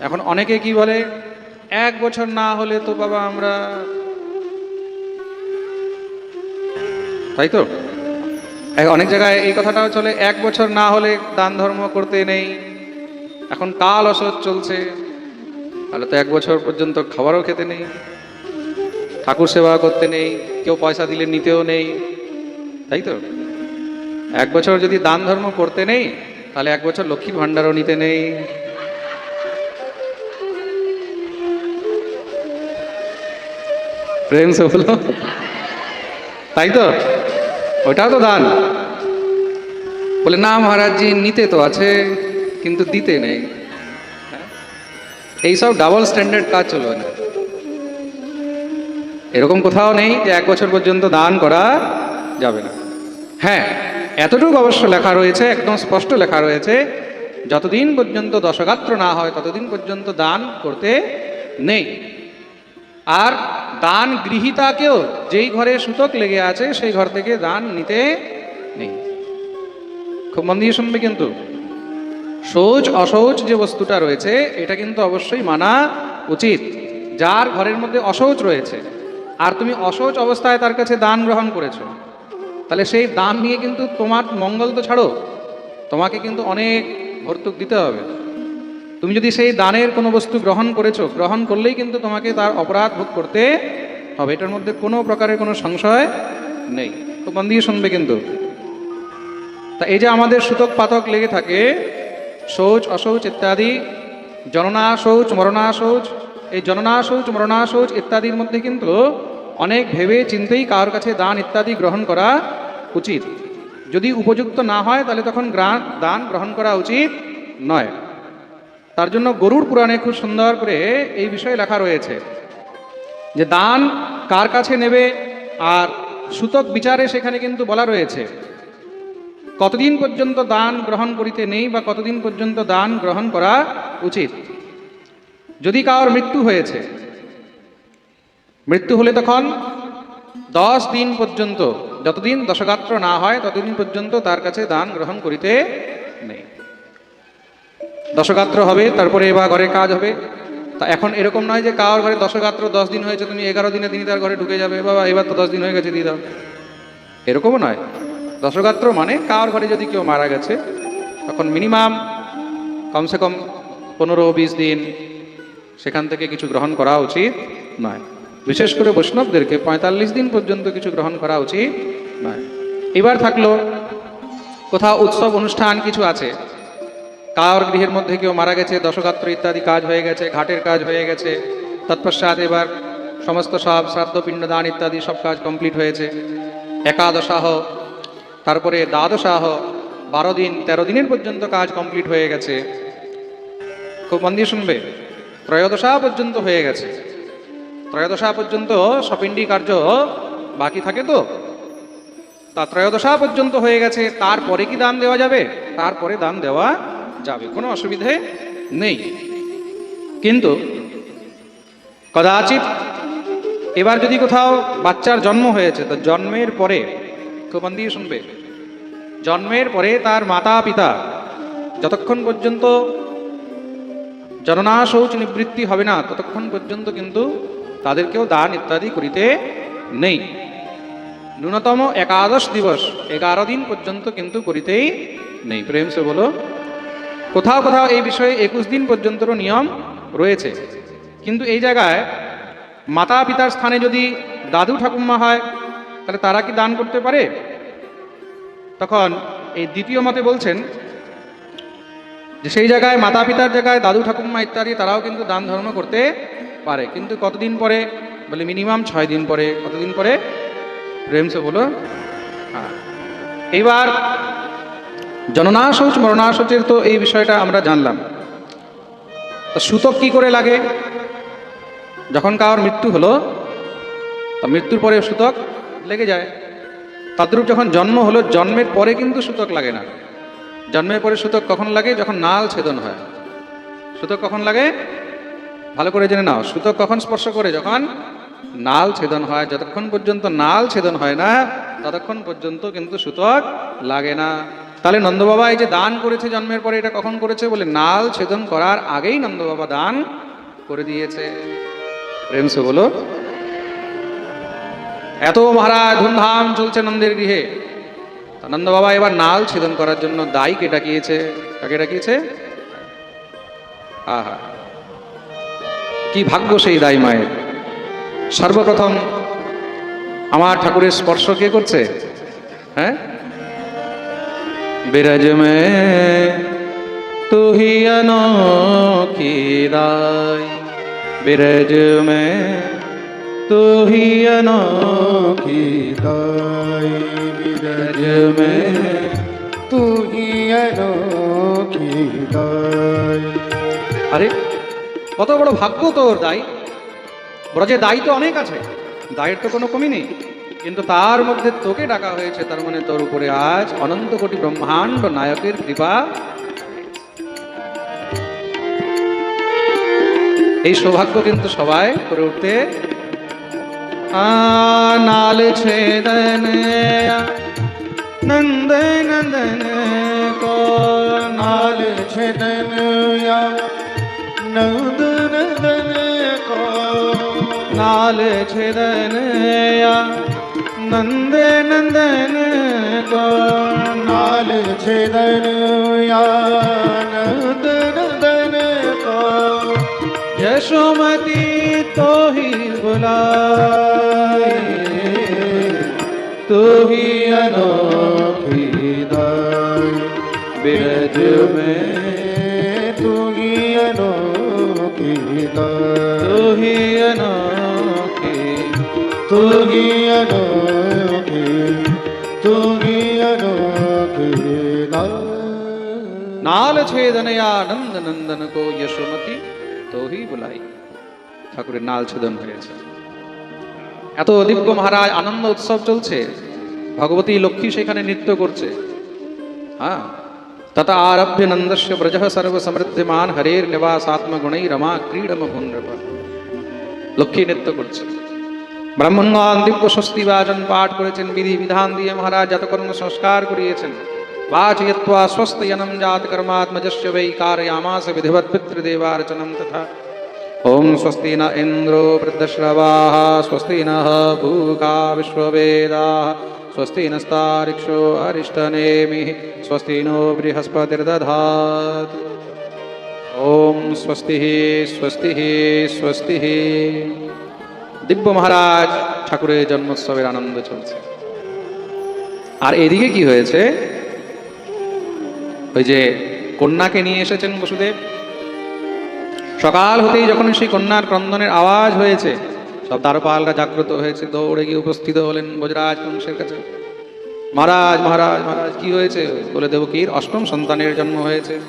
এখন অনেকে কি বলে, এক বছর না হলে তো বাবা আমরা তাই তো? অনেক জায়গায় এই কথাটাও চলে, এক বছর না হলে দান ধর্ম করতে নেই। এখন কাল অসৎ চলছে। তাহলে তো এক বছর পর্যন্ত খাবারও খেতে নেই। ঠাকুর সেবা করতে নেই। কেউ পয়সা দিলে নিতেও নেই। তাই তো? এক বছর যদি দান ধর্ম করতে নেই, তাহলে এক বছর লক্ষ্মীর ভাণ্ডারও নিতে নেই। প্রেম সে বলো তাই তো? ওটাও তো দান। বলে, না মহারাজজি, নিতে তো আছে, কিন্তু দিতে নেই। হ্যাঁ? এইসব ডাবল স্ট্যান্ডার্ড কাজ চলবে না। এরকম কোথাও নেই যে এক বছর পর্যন্ত দান করা যাবে না। হ্যাঁ এতটুকু অবশ্য লেখা রয়েছে, একদম স্পষ্ট লেখা রয়েছে, যতদিন পর্যন্ত দশগাত্র না হয়, ততদিন পর্যন্ত দান করতে নেই। আর দান গৃহীতাকেও যেই ঘরে সুতক লেগে আছে, সেই ঘর থেকে দান নিতে নেই। খুব মন দিয়ে শুনবে কিন্তু। শৌচ অশৌচ যে বস্তুটা রয়েছে, এটা কিন্তু অবশ্যই মানা উচিত। যার ঘরের মধ্যে অশৌচ রয়েছে, আর তুমি অশৌচ অবস্থায় তার কাছে দান গ্রহণ করেছ, তাহলে সেই দান নিয়ে কিন্তু তোমার মঙ্গল তো ছাড়ো। তোমাকে কিন্তু অনেক ভর্তুক দিতে হবে। তুমি যদি সেই দানের কোনো বস্তু গ্রহণ করেছ, গ্রহণ করলেই কিন্তু তোমাকে তার অপরাধ ভোগ করতে হবে। এটার মধ্যে কোনো প্রকারের কোনো সংশয় নেই। খুব মন দিয়ে শুনবে কিন্তু। তা এই যে আমাদের সুতক পাতক লেগে থাকে, শৌচ, অশৌচ ইত্যাদি জননা শৌচ মরণা শৌচ এই জননা শৌচ মরণা শৌচ ইত্যাদির মধ্যে কিন্তু অনেক ভেবে চিন্তেই কারোর কাছে দান ইত্যাদি গ্রহণ করা উচিত। যদি উপযুক্ত না হয়, তাহলে তখন দান গ্রহণ করা উচিত নয়। তার জন্য গরুর পুরাণে খুব সুন্দর করে এই বিষয়ে লেখা রয়েছে যে দান কার কাছে নেবে আর সুতক বিচারে সেখানে কিন্তু বলা রয়েছে। কতদিন পর্যন্ত দান গ্রহণ করিতে নেই বা কতদিন পর্যন্ত দান গ্রহণ করা উচিত? যদি কারোর মৃত্যু হয়েছে, মৃত্যু হলে তখন দশ দিন পর্যন্ত, যতদিন দশগাত্র না হয়, ততদিন পর্যন্ত তার কাছে দান গ্রহণ করিতে দশগাত্র হবে, তারপরে এবার ঘরে কাজ হবে। তা এখন এরকম নয় যে কার ঘরে দশগাত্র দশ দিন হয়েছে, তুমি এগারো দিনে তিনি তার ঘরে ঢুকে যাবে, বাবা, এবার তো দশ দিন হয়ে গেছে, দিয়ে দাও। এরকমও নয়। দশগাত্র মানে কার ঘরে যদি কেউ মারা গেছে, তখন মিনিমাম কমসে কম পনেরো বিশ দিন সেখান থেকে কিছু গ্রহণ করা উচিত নয়। বিশেষ করে বৈষ্ণবদেরকে পঁয়তাল্লিশ দিন পর্যন্ত কিছু গ্রহণ করা উচিত নয়। এবার থাকল কোথাও উৎসব অনুষ্ঠান কিছু আছে। কার গৃহের মধ্যে কেউ মারা গেছে, দশগাত্র ইত্যাদি কাজ হয়ে গেছে, ঘাটের কাজ হয়ে গেছে, তৎপশ্চাৎ এবার সমস্ত সব শ্রাদ্ধ, পিণ্ডদান ইত্যাদি সব কাজ কমপ্লিট হয়েছে। একাদশাহ, তারপরে দ্বাদশাহ, বারো দিন, তেরো দিনের পর্যন্ত কাজ কমপ্লিট হয়ে গেছে। খুব মন দিয়ে শুনবে, ত্রয়োদশা পর্যন্ত হয়ে গেছে। ত্রয়োদশা পর্যন্ত সপিণ্ডি কার্য বাকি থাকে তো? তা ত্রয়োদশা পর্যন্ত হয়ে গেছে, তারপরে কি দান দেওয়া যাবে? তারপরে দান দেওয়া যাবে, কোনো অসুবিধে নেই। কিন্তু কদাচিৎ এবার যদি কোথাও বাচ্চার জন্ম হয়েছে, তো জন্মের পরে, খুব দিয়ে শুনবে, জন্মের পরে তার মাতা পিতা যতক্ষণ পর্যন্ত জননা শৌচ নিবৃত্তি হবে না, ততক্ষণ পর্যন্ত কিন্তু তাদেরকেও দান ইত্যাদি করিতে নেই। ন্যূনতম একাদশ দিবস, এগারো দিন পর্যন্ত কিন্তু করিতেই নেই। প্রেম সে বলো কোথাও কোথাও এই বিষয়ে একুশ দিন পর্যন্তও নিয়ম রয়েছে। কিন্তু এই জায়গায় মাতা পিতার স্থানে যদি দাদু ঠাকুমা হয়, তাহলে তারা কি দান করতে পারে? তখন এই দ্বিতীয় মতে বলছেন যে সেই জায়গায়, মাতা পিতার জায়গায় দাদু ঠাকুমা ইত্যাদি তারাও কিন্তু দান ধর্ম করতে পারে। কিন্তু কতদিন পরে? বলে মিনিমাম ছয় দিন পরে। কতদিন পরে? প্রেম সে বলো। হ্যাঁ। এইবার জননাশৌচ, মরণাশৌচের তো এই বিষয়টা আমরা জানলাম। তো সুতক কি করে লাগে? যখন কারোর মৃত্যু হলো, তা মৃত্যুর পরে সুতক লেগে যায়। তদ্রূপ যখন জন্ম হলো, জন্মের পরে কিন্তু সুতক লাগে না। জন্মের পরে সুতক কখন লাগে? যখন নাল ছেদন হয়। সুতক কখন লাগে? ভালো করে জেনে নাও। সুতক কখন স্পর্শ করে? যখন নাল ছেদন হয়। যতক্ষণ পর্যন্ত নাল ছেদন হয় না, ততক্ষণ পর্যন্ত কিন্তু সুতক লাগে না। তাহলে নন্দবাবা এই যে দান করেছে জন্মের পরে, এটা কখন করেছে বলে? নাল ছেদন করার আগেই নন্দবাবা দান করে দিয়েছে। প্রেম সে বলো। এত মহারাজ ধুমধাম চলছে নন্দের গৃহে। তা নন্দ বাবা এবার নাল ছেদন করার জন্য দাইকে ডাকিয়েছে? কাকে ডাকিয়েছে? আহা। কি ভাগ্য সেই দাই মায়ের। সর্বপ্রথম আমার ঠাকুরের স্পর্শ কে করছে? হ্যাঁ? बिरज में तू ही अनोखी राय बिरज में तू ही अनोखी राय बिरज में तू ही अनोखी राय আরে, কত বড় ভাগ্য তোর দায় ব্রজে দায়ী তো অনেক আছে দায়ের তো কোনো কমি নেই। কিন্তু তার মধ্যে তোকে ডাকা হয়েছে, তার মানে তোর উপরে আজ অনন্ত কোটি ব্রহ্মাণ্ড নায়কের কৃপা। এই সৌভাগ্য কিন্তু সবাই করে উঠতে নাল ছেদন নন্দ নন্দন ছেদন নন্দ নন্দন नंद नंदन को नाल छदन या नंद नंदन को यशोमती तो ही बुलाए तू ही अनोखी दाई बिरज में तू ही अनोखी दाई तू ही अनोखी নাল। ছেদনয়া নন্দ নন্দন কো যশোমতি তোহি বুলাই। ঠাকুরের নাল ছেদন হয়েছে। এত দিব্য মহারাজ আনন্দ উৎসব চলছে। ভগবতী লক্ষ্মী সেখানে নৃত্য করছে। হ্যাঁ তথা আরভ্য নন্দস্য ব্রজ সর্বসমৃদ্ধিমান হরের নিবাসাত্মগুণৈ রমা ক্রীড়ম ভুন্দ্রপ লক্ষ্মী নৃত্য করছে। ব্রাহ্মণগণ দিব্য স্বস্তি বাচন পাঠ করেছেন বিধি বিধান দিয়ে মহারাজ জাতকর্ম সংস্কার করিয়েছেন वाचयत्वा स्वस्तयनं जातकर्मात्मजस्य वै कारयामास विधिवत् पितृदेवार्चनं तथा ॐ स्वस्ति न इन्द्रो वृद्धश्रवाः स्वस्ति नः भूखा विश्ववेदाः स्वस्ति नस्तारिक्षो अरिष्टनेमिः स्वस्ति नो बृहस्पतिर्दधातु ॐ स्वस्तिः स्वस्तिः स्वस्तिः দিব্য মহারাজ, ঠাকুরের জন্মোৎসবের আনন্দ চলছে। আর এদিকে কি হয়েছে? ওই যে কন্যাকে নিয়ে এসেছেন বসুদেব। সকাল হতেই যখন সেই কন্যার ক্রন্দনের আওয়াজ হয়েছে, সব দ্বারপালরা জাগ্রত হয়েছে, দৌড়ে গিয়ে উপস্থিত হলেন বজরাজ কংসের কাছে। মহারাজ মহারাজ মহারাজ, কি হয়েছে? বলে দেবকীর, অষ্টম সন্তানের জন্ম হয়েছে।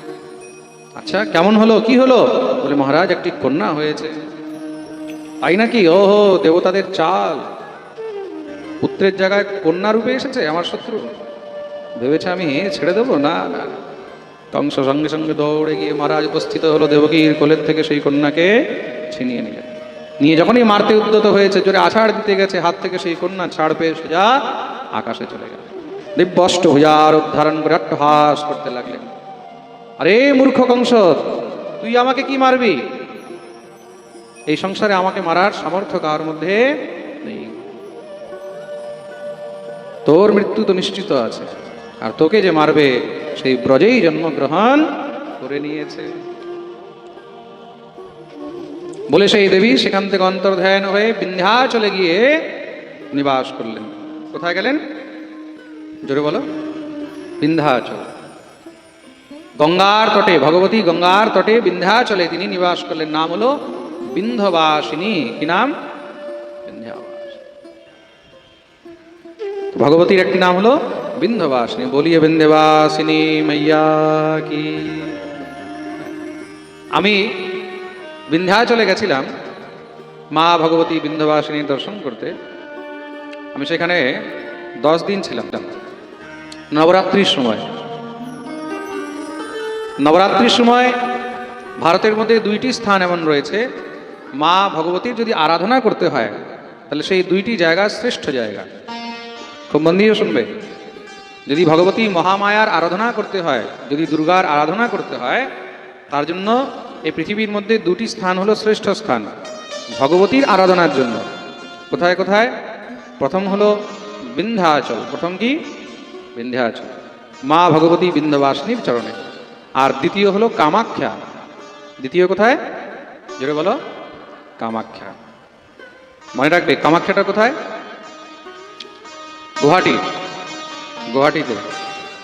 আচ্ছা কেমন হলো? কি হলো? বলে মহারাজ, একটি কন্যা হয়েছে। তাই নাকি? ওহো, দেবতাদের চাল। পুত্রের জায়গায় কন্যা রূপে এসেছে আমার শত্রু। ভেবেছে আমি ছেড়ে দেবো? না না। কংস সঙ্গে সঙ্গে দৌড়ে গিয়ে মহারাজ উপস্থিত হলো দেবকীর কোলের থেকে সেই কন্যাকে ছিনিয়ে নিলেন। নিয়ে যখনই মারতে উদ্যত হয়েছে, জোরে আছাড় দিতে গেছে, হাত থেকে সেই কন্যা ছাড় পেয়ে সোজা আকাশে চলে গেল। দিব্যষ্ট অষ্টভুজার উদ্ধারণ করে অট্টহাস করতে লাগলেন। আরে, মূর্খ কংস, তুই আমাকে কি মারবি? এই সংসারে আমাকে মারার সামর্থ্য কার মধ্যে নেই। তোর মৃত্যু তো নিশ্চিত আছে। আর তোকে যে মারবে, সেই ব্রজেই জন্মগ্রহণ করে নিয়েছে। বলে সেই দেবী সেখান থেকে অন্তর্ধায়ন হয়ে বিন্ধ্যাচলে গিয়ে নিবাস করলেন। কোথায় গেলেন? জোরে বলো। বিন্ধ্যাচল গঙ্গার তটে, ভগবতী গঙ্গার তটে বিন্ধ্যাচলে তিনি নিবাস করলেন। নাম হলো বিন্ধবাসিনী কি নাম? ভগবতীর একটি নাম হলো বিন্ধবাসিনী বলিয়ে বিন্ধবাসিনী মাইয়া কি। আমি বিন্ধ্যাচলে গেছিলাম মা ভগবতী বিন্ধবাসিনীর দর্শন করতে। আমি সেখানে দশ দিন ছিলাম। নবরাত্রির সময়। নবরাত্রির সময় ভারতের মধ্যে দুইটি স্থান এমন রয়েছে মা ভগবতীর যদি আরাধনা করতে হয়, তাহলে সেই দুইটি জায়গা শ্রেষ্ঠ জায়গা। খুব মন দিয়ে শুনবে। যদি ভগবতী মহামায়ার আরাধনা করতে হয়, যদি দুর্গার আরাধনা করতে হয়, তার জন্য এই পৃথিবীর মধ্যে দুটি স্থান হলো শ্রেষ্ঠ স্থান, ভগবতীর আরাধনার জন্য। কোথায় কোথায়? প্রথম হলো বিন্ধ্যাচল। প্রথম কি? বিন্ধ্যাচল। মা ভগবতী বিন্ধ্যবাসিনীর চরণে। আর দ্বিতীয় হলো কামাখ্যা। দ্বিতীয় কোথায়? জোরে বলো। কামাখ্যা। মনে রাখবে, কামাখ্যাটা কোথায়? গুয়াহাটি। গুয়াহাটিতে।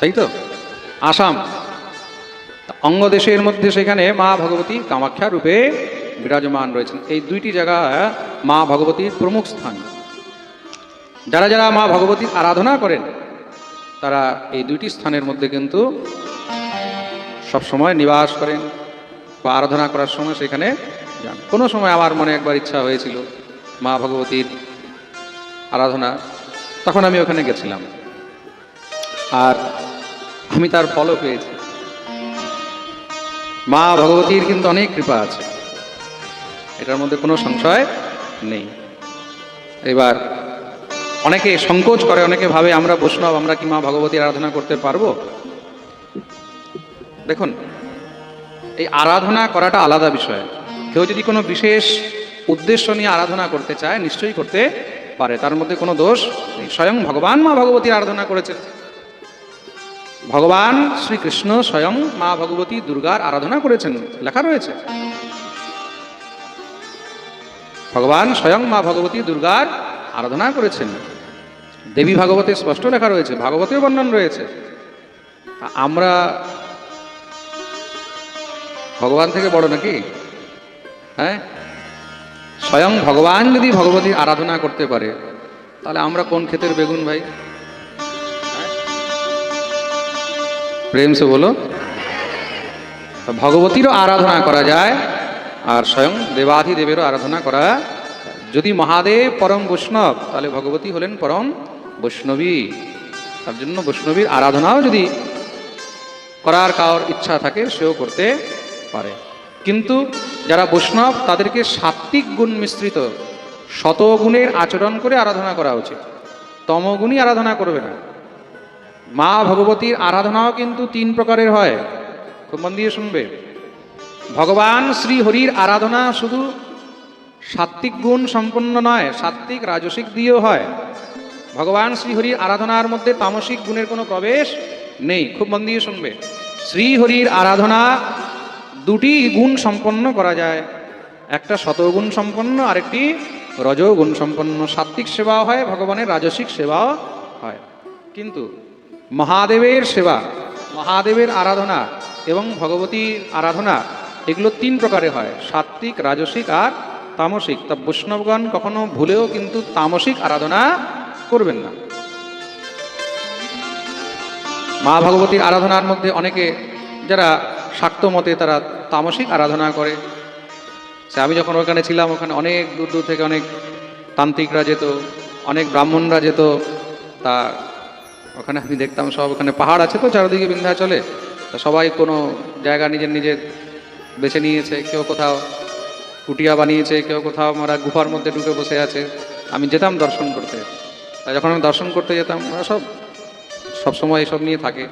তাই তো? আসাম। অঙ্গদেশের মধ্যে সেখানে মা ভগবতী কামাখ্যা রূপে বিরাজমান রয়েছেন। এই দুইটি জায়গা মা ভগবতীর প্রমুখ স্থান। যারা যারা মা ভগবতীর আরাধনা করেন, তারা এই দুইটি স্থানের মধ্যে কিন্তু সব সময় নিবাস করেন বা আরাধনা করার সময় সেখানে কোনো সময় আমার মনে একবার ইচ্ছা হয়েছিল, মা ভগবতীর আরাধনা। তখন আমি ওখানে গেছিলাম। আর আমি তার ফলও পেয়েছি। মা ভগবতীর কিন্তু অনেক কৃপা আছে। এটার মধ্যে কোনো সংশয় নেই। এবার অনেকে সংকোচ করে, অনেকে ভাবে আমরা বৈষ্ণব, আমরা কি মা ভগবতীর আরাধনা করতে পারব? দেখুন, এই আরাধনা করাটা আলাদা বিষয়। কেউ যদি কোনো বিশেষ উদ্দেশ্য নিয়ে আরাধনা করতে চায়, নিশ্চয়ই করতে পারে। তার মধ্যে কোনো দোষ নেই। স্বয়ং ভগবান মা ভগবতী আরাধনা করেছেন। ভগবান শ্রীকৃষ্ণ স্বয়ং মা ভগবতী দুর্গার আরাধনা করেছেন। লেখা রয়েছে। ভগবান স্বয়ং মা ভগবতী দুর্গার আরাধনা করেছেন। দেবী ভাগবতে স্পষ্ট লেখা রয়েছে। ভাগবতেও বর্ণন রয়েছে। আমরা ভগবান থেকে বড় নাকি? হ্যাঁ? স্বয়ং ভগবান যদি ভগবতীর আরাধনা করতে পারে, তাহলে আমরা কোন ক্ষেতের বেগুন ভাই? হ্যাঁ? প্রেম সে বলো। ভগবতীরও আরাধনা করা যায়, আর স্বয়ং দেবাধি দেবেরও আরাধনা করা। যদি মহাদেব পরম বৈষ্ণব, তাহলে ভগবতী হলেন পরম বৈষ্ণবী। তার জন্য বৈষ্ণবীর আরাধনাও যদি করার কারোর ইচ্ছা থাকে, সেও করতে পারে। কিন্তু যারা বৈষ্ণব, তাদেরকে সাত্বিক গুণ মিশ্রিত শতগুণের আচরণ করে আরাধনা করা উচিত। তমগুণই আরাধনা করবে না। মা ভগবতীর আরাধনাও কিন্তু তিন প্রকারের হয়। খুব মন দিয়ে শুনবে। ভগবান শ্রী হরির আরাধনা শুধু সাত্বিক গুণ সম্পন্ন নয়, সাত্বিক রাজসিক দিয়েও হয়। ভগবান শ্রীহরির আরাধনার মধ্যে তামসিক গুণের কোনো প্রবেশ নেই। খুব মন দিয়ে শুনবে। শ্রীহরির আরাধনা দুটি গুণ সম্পন্ন করা যায়। একটা শতগুণ সম্পন্ন, আরেকটি রজগুণ সম্পন্ন। সাত্বিক সেবাও হয়, ভগবানের রাজসিক সেবাও হয়। কিন্তু মহাদেবের সেবা, মহাদেবের আরাধনা এবং ভগবতীর আরাধনা, এগুলো তিন প্রকারে হয়। সাত্বিক রাজসিক আর তামসিক। তা বৈষ্ণবগণ কখনো ভুলেও কিন্তু তামসিক আরাধনা করবেন না। মা ভগবতীর আরাধনার মধ্যে অনেকে যারা শাক্ত মতে তারা তামসিক আরাধনা করে। সে আমি যখন ওখানে ছিলাম, ওখানে অনেক দূর দূর থেকে অনেক তান্ত্রিকরা যেত, অনেক ব্রাহ্মণরা যেত। তা ওখানে আমি দেখতাম সব ওখানে পাহাড় আছে তো, চারিদিকে বিন্ধ্যাচলে। তা সবাই কোনো জায়গা নিজের নিজের বেছে নিয়েছে, কেউ কোথাও কুটিয়া বানিয়েছে, কেউ কোথাও আমরা গুফার মধ্যে ঢুকে বসে আছে। আমি যেতাম দর্শন করতে। তা যখন আমি দর্শন করতে যেতাম, ওরা সব, সবসময় এসব নিয়ে থাকে।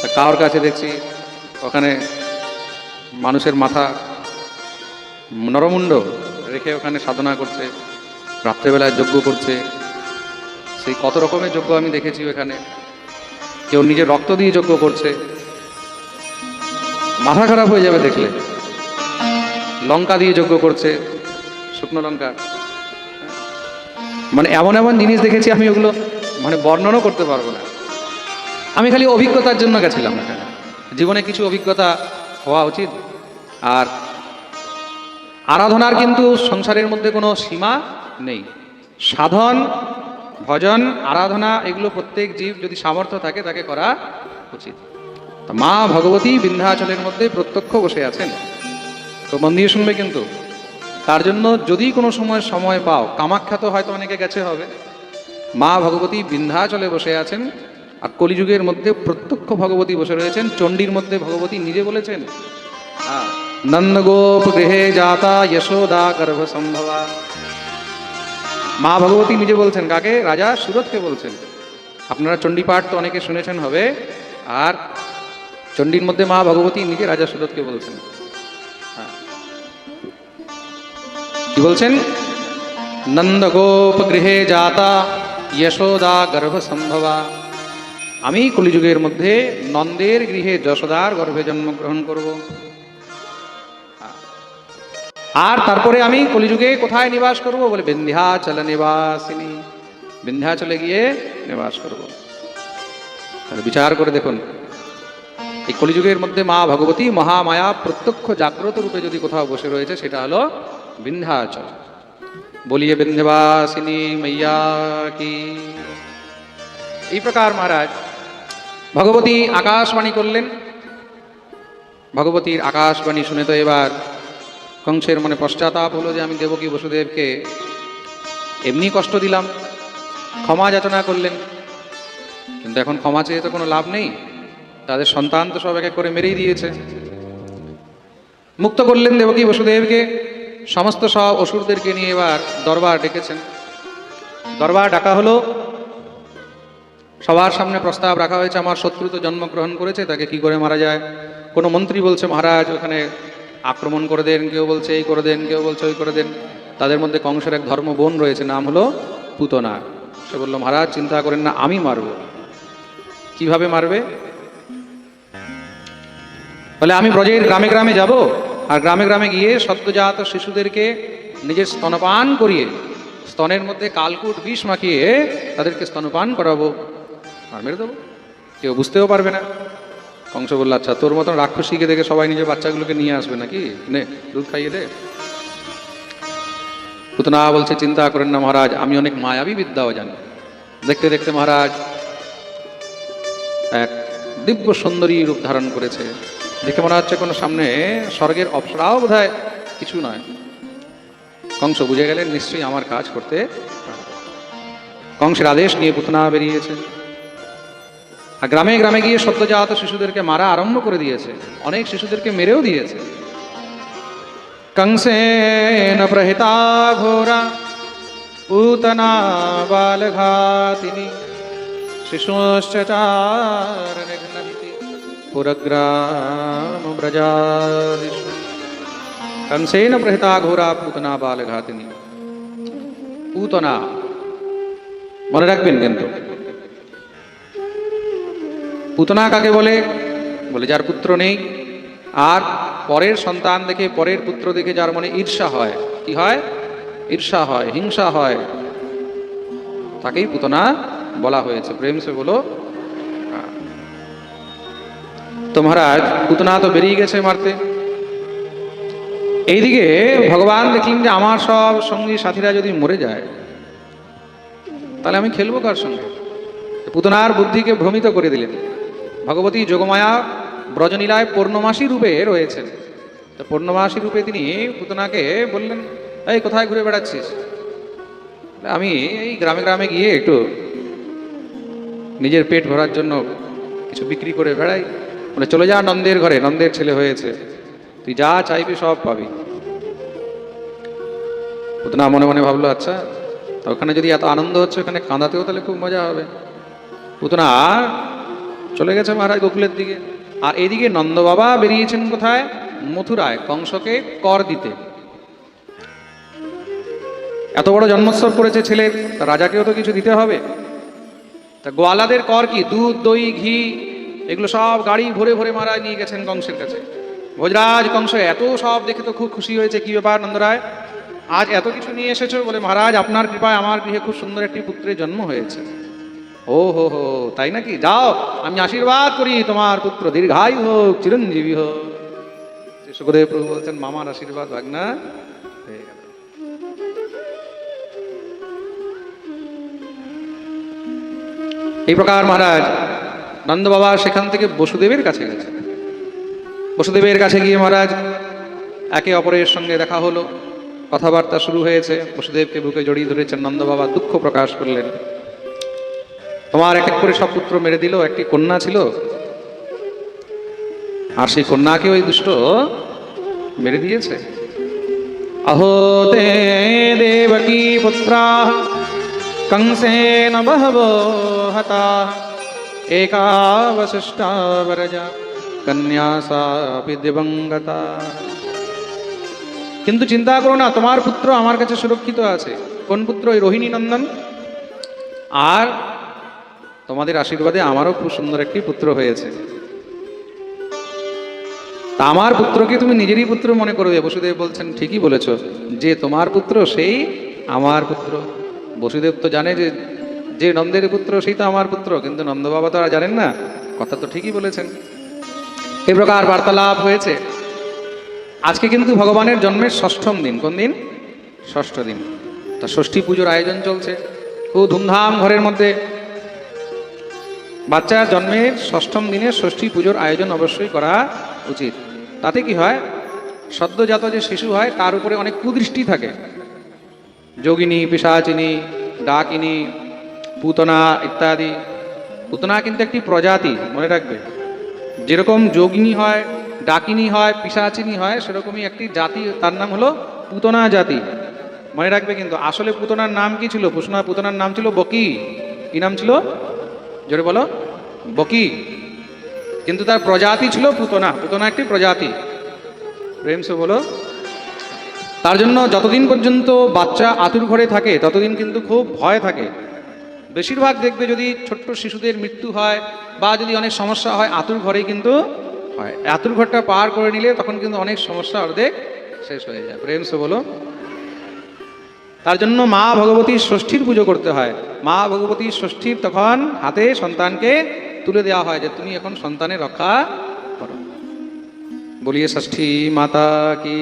তা কারোর কাছে দেখছি, ওখানে মানুষের মাথা নরমুণ্ড রেখে ওখানে সাধনা করছে, রাত্রেবেলায় যজ্ঞ করছে। সেই কত রকমের যজ্ঞ আমি দেখেছি ওখানে। কেউ নিজের রক্ত দিয়ে যজ্ঞ করছে। মাথা খারাপ হয়ে যাবে দেখলে। লঙ্কা দিয়ে যজ্ঞ করছে, শুকনো লঙ্কা। মানে এমন এমন জিনিস দেখেছি আমি ওগুলো মানে বর্ণনও করতে পারব না। আমি খালি অভিজ্ঞতার জন্য গেছিলাম এখানে জীবনে কিছু অভিজ্ঞতা হওয়া উচিত। আর আরাধনার কিন্তু সংসারের মধ্যে কোনো সীমা নেই। সাধন, ভজন, আরাধনা এগুলো প্রত্যেক জীব যদি সামর্থ্য থাকে তাকে করা উচিত। মা ভগবতী বিন্ধ্যাচলের মধ্যে প্রত্যক্ষ বসে আছেন। তো মন দিয়ে শুনবে কিন্তু। তার জন্য যদি কোনো সময় সময় পাও কামাখ্যা তো হয়তো অনেকে গেছে হবে। মা ভগবতী বিন্ধ্যাচলে বসে আছেন। আর কলিযুগের মধ্যে প্রত্যক্ষ ভগবতী বসে রয়েছেন চণ্ডীর মধ্যে ভগবতী নিজে বলেছেন হ্যাঁ, নন্দগোপ গৃহে যাতা যশোদা গর্ভ সম্ভবা। মা ভগবতী নিজে বলছেন কাকে? রাজা সুরতকে বলছেন। আপনারা চণ্ডীপাঠ তো অনেকে শুনেছেন হবে আর চণ্ডীর মধ্যে মা ভগবতী নিজে রাজা সুরতকে বলছেন। হ্যাঁ। কি বলছেন? নন্দগোপ গৃহে জাতা যশোদা গর্ভ সম্ভবা। আমি কলিযুগের মধ্যে নন্দের গৃহে যশোদার গর্ভে জন্মগ্রহণ করব। আর তারপরে আমি কলিযুগে কোথায় নিবাস করব বলে বিন্ধ্যাচল নিবাসিনী, বিন্ধ্যাচলে গিয়ে নিবাস করব। তাহলে বিচার করে দেখুন, এই কলিযুগের মধ্যে মা ভগবতী মহামায়া প্রত্যক্ষ জাগ্রত রূপে যদি কোথাও বসে রয়েছে, সেটা হলো বিন্ধ্যাচল। বলিয়ে বিন্ধ্যবাসিনী, মাইয়া কি? এই প্রকার মহারাজ ভগবতী আকাশবাণী করলেন। ভগবতীর আকাশবাণী শুনে তো এবার কংসের মনে পশ্চাতাপ হলো যে আমি দেবকী বসুদেবকে। এমনি কষ্ট দিলাম, ক্ষমা যাচনা করলেন। কিন্তু এখন ক্ষমা চেয়ে তো কোনো লাভ নেই। তাদের সন্তান তো সব এক করে মেরেই দিয়েছে। মুক্ত করলেন দেবকী বসুদেবকে। সমস্ত সব অসুরদেরকে নিয়ে এবার দরবার ডেকেছেন। দরবার ডাকা হলো। সবার সামনে প্রস্তাব রাখা হয়েছে, আমার শত্রু তো জন্মগ্রহণ করেছে, তাকে কি করে মারা যায়? কোনো মন্ত্রী বলছে, মহারাজ, ওখানে আক্রমণ করে দেন, কেউ বলছে এই করে দেন, কেউ বলছে ওই করে দেন। তাদের মধ্যে কংসের এক ধর্ম বোন রয়েছে, নাম হলো পুতনা। সে বলল, মহারাজ, চিন্তা করেন না, আমি মারব। কীভাবে মারবে? বলে, আমি ব্রজের গ্রামে গ্রামে যাব, আর গ্রামে গ্রামে গিয়ে সদ্যজাত শিশুদেরকে নিজের স্তনপান করিয়ে, স্তনের মধ্যে কালকুট বিষ মাখিয়ে তাদেরকে স্তনপান করাবো। আর মেরে দেবো। কেউ বুঝতেও পারবে না। কংস বলল আচ্ছা তোর মতন রাক্ষসীকে দেখে সবাই নিজের বাচ্চাগুলোকে নিয়ে আসবে নাকি? নে, দুধ খাইয়ে দে। পুতনা বলছে, চিন্তা করেন না মহারাজ, আমি অনেক মায়াবী বিদ্যাও জানি। দেখতে দেখতে মহারাজ এক দিব্য সুন্দরী রূপ ধারণ করেছে। দেখে মনে হচ্ছে কোনো সামনে স্বর্গের অপসরাও বোধ কিছু নয়। কংস বুঝে গেলেন, নিশ্চয়ই আমার কাজ করতে কংসের আদেশ নিয়ে পুতনা বেরিয়েছে। আর গ্রামে গ্রামে গিয়ে সদ্যজাত শিশুদেরকে মারা আরম্ভ করে দিয়েছে অনেক শিশুদেরকে মেরেও দিয়েছে কংসেন প্রহিতা ঘোরা পুতনা বালঘাতিনী শিশুশ্চার নিঘ্নন্তি পুরগ্রাম ব্রজাদিষু कंसेन प्रहिता ঘোরা পুতনা বালঘাতিনী পুতনা মনে রাখবেন কিন্তু পুতনা কাকে বলে? বলে, যার পুত্র নেই। আর পরের সন্তান দেখে, পরের পুত্র দেখে যার মনে ঈর্ষা হয়। কি হয়? ঈর্ষা হয়, হিংসা হয়। তাকেই পুতনা বলা হয়েছে। প্রেম সে বলো তো মহারাজ, পুতনা তো বেরিয়ে গেছে মারতে। এইদিকে ভগবান দেখলেন যে, আমার সব সঙ্গী সাথীরা যদি মরে যায়, তাহলে আমি খেলব কার সঙ্গে? পুতনার বুদ্ধিকে ভ্রমিত করে দিলেন। ভগবতী যোগমায়া ব্রজনীলায় পূর্ণমাসী রূপে রয়েছেন। তো পূর্ণমাসী রূপে তিনি পুতনাকে বললেন, এই, কোথায় ঘুরে বেড়াচ্ছিস? আমি এই গ্রামে গ্রামে গিয়ে একটু নিজের পেট ভরার জন্য কিছু বিক্রি করে বেড়াই। বলে, চলে যা নন্দের ঘরে, নন্দের ছেলে হয়েছে। তুই যা চাইবি, সব পাবি। পুতনা মনে মনে ভাবলো আচ্ছা ওখানে যদি এত আনন্দ হচ্ছে, ওখানে কাঁদাতেও তাহলে খুব মজা হবে। পুতনা চলে গেছে মহারাজ গোকুলের দিকে। আর এদিকে নন্দ বাবা বেরিয়েছেন কোথায়? মথুরায়, কংসকে কর দিতে। এত বড় জন্মোৎসব করেছে ছেলের তা রাজাকেও তো কিছু দিতে হবে। তা গোয়ালাদের কর কি? দুধ, দই, ঘি, এগুলো সব গাড়ি ভরে ভরে মারা নিয়ে গেছেন কংসের কাছে। ভোজরাজ কংস, এত সব দেখে তো খুব খুশি হয়েছে, কি ব্যাপার নন্দরায় আজ এত কিছু নিয়ে এসেছ বলে মহারাজ, আপনার কৃপায় আমার গৃহে খুব সুন্দর একটি পুত্রের জন্ম হয়েছে। ও হো হো তাই নাকি? যাও, আমি আশীর্বাদ করি তোমার পুত্র দীর্ঘায়ু হোক, চিরঞ্জীবী হোক। সুখদেব প্রভু বলছেন, মামার আশীর্বাদ, ভাগনা। হয়ে গেল। এই প্রকার মহারাজ নন্দ বাবা সেখান থেকে বসুদেবের কাছে গেছে বসুদেবের কাছে গিয়ে মহারাজ একে অপরের সঙ্গে দেখা হলো। কথাবার্তা শুরু হয়েছে। বসুদেবকে বুকে জড়িয়ে ধরেছেন নন্দ বাবা দুঃখ প্রকাশ করলেন। তোমার এক এক করে সব পুত্র মেরে দিল একটি কন্যা ছিল আর সেই কন্যাকে ওই দুষ্ট মেরে দিয়েছে अहो ते देवकी पुत्रा कंसेन बहवो হতা একা বশিষ্টা বরজা কন্যা সাপি দিবঙ্গতা কিন্তু চিন্তা করো না তোমার পুত্র আমার কাছে সুরক্ষিত আছে কোন পুত্র ওই রোহিণী নন্দন আর তোমাদের আশীর্বাদে আমারও খুব সুন্দর একটি পুত্র হয়েছে। আমার পুত্রকে তুমি নিজেরই পুত্র মনে করবে। বসুদেব বলছেন, ঠিকই বলেছ। যে তোমার পুত্র, সেই আমার পুত্র। বসুদেব তো জানে যে যে নন্দের পুত্র, সেই তো আমার পুত্র। কিন্তু নন্দ বাবা তো আর জানেন না। কথা তো ঠিকই বলেছেন। এই প্রকার বার্তালাপ হয়েছে। আজকে কিন্তু ভগবানের জন্মের ষষ্ঠম দিন। কোন দিন? ষষ্ঠ দিন। তা ষষ্ঠী পুজোর আয়োজন চলছে। খুব ধুমধাম ঘরের মধ্যে বাচ্চার জন্মের ষষ্ঠম দিনে ষষ্ঠী পুজোর আয়োজন অবশ্যই করা উচিত। তাতে কি হয়? সদ্যজাত যে শিশু হয়, তার উপরে অনেক কুদৃষ্টি থাকে। যোগিনী, পিসাচিনী, ডাকিনী, পুতনা ইত্যাদি। পুতনা কিন্তু একটি প্রজাতি, মনে রাখবে। যেরকম যোগিনী হয়, ডাকিনী হয়, পিসাচিনী হয়, সেরকমই একটি জাতি, তার নাম হলো পুতনা জাতি। মনে রাখবে কিন্তু, আসলে পুতনার নাম কি ছিল? পুতনা পুতনার নাম ছিল বকি। কি নাম ছিল? জোরে বলো। বকি। কিন্তু তার প্রজাতি ছিল পুতনা। পুতনা একটি প্রজাতি। প্রেম সে বলো। তার জন্য যতদিন পর্যন্ত বাচ্চা আতুর ঘরে থাকে, ততদিন কিন্তু খুব ভয় থাকে। বেশিরভাগ দেখবে যদি ছোট্ট শিশুদের মৃত্যু হয় বা যদি অনেক সমস্যা হয়, আতুর ঘরেই কিন্তু হয়। আতুর ঘরটা পার করে নিলে তখন কিন্তু অনেক সমস্যা অর্ধেক শেষ হয়ে যায়। প্রেম সে বলো। তার জন্য মা ভগবতী ষষ্ঠীর পুজো করতে হয়। মা ভগবতী ষষ্ঠীর তখন হাতে সন্তানকে তুলে দেওয়া হয় যে তুমি এখন সন্তানের রক্ষা করো। বলিয়ে ষষ্ঠী মাতা কি?